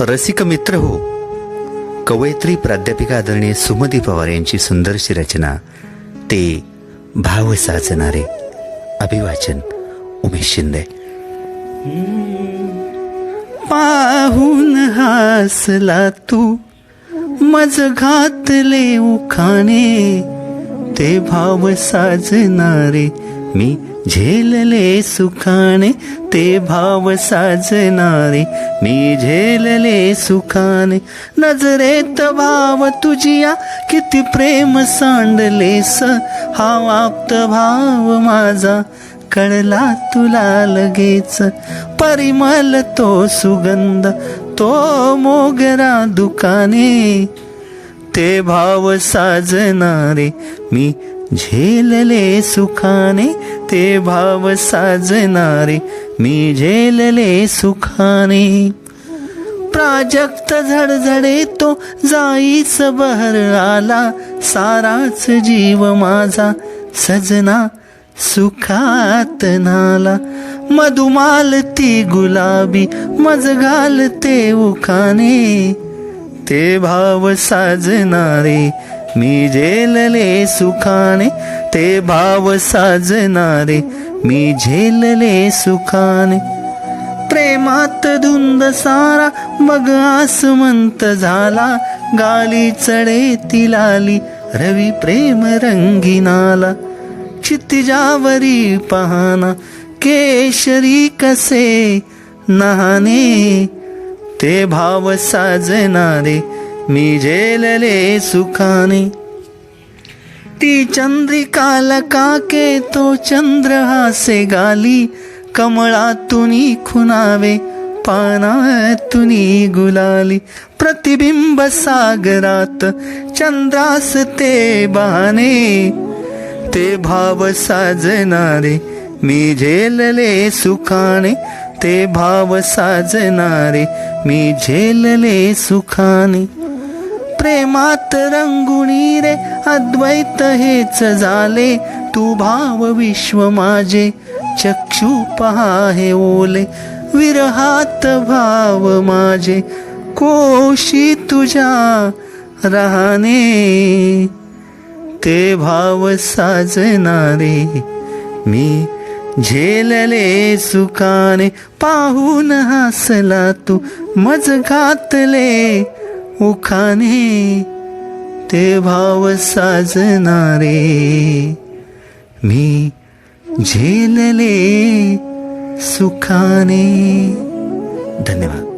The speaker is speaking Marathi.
रसिक मित्र हो. कवयित्री प्राध्यापिका आदरणीय सुमती पवार यांची सुंदरशी रचना ते भाव साचणारे अभिवाचन उमेश शिंदे. पाहून हासला तू मज घातले उखाणे ते भाव साजणारे मी झेलले सुखाने ते भाव साजणारे. मी झेलले सुखाने नजरेत भाव तुझिया. किती प्रेम सांडलेस हा आप्त भाव माझा. कळला तुला लगेच. परिमल तो सुगंध तो मोगरा दुकाने. ते भाव साजणारे. मी झेलले सुखाने ते भाव साजणारे. मी झेलले सुखाने. प्राजक्त झडझडे तो जाईच बहर आला साराच जीव माझा सजना सुखात नाला. मधुमाल ती गुलाबी मज घालते उखाने. ते भाव साजणारे. मी झेलले सुखाने ते भाव साजणारे. मी झेलले सुखाने. प्रेमात धुंद सारा मग आसमंत झाला. गाली चढे तिलाली रवी प्रेम रंगीनाला. क्षितिजावरी पहाना केशरी कसे नहाने ते भाव साजणारे मी झेलले सुखाने. ती चंद्रिकाला काके तो चंद्र हासे गाली कमळातुनी खुनावे पानातून गुलाली. प्रतिबिंब सागरात चंद्रास ते बहाने. ते भाव साजणारे मी झेलले सुखाने. ते भाव साजणारे मी झेलले सुखाने. प्रेमात रंगुणी रे अद्वैत हेच झाले. तू भाव विश्व माझे चक्षु पहा हे ओले. विरहात भाव माझे कोशी तुझ्या राहणे. ते भाव साजणारे मी झेलले सुखाने पाहून हसला तू. मज घातले उखाने ते भाव साजणारे. मी झेलले सुखाने. धन्यवाद.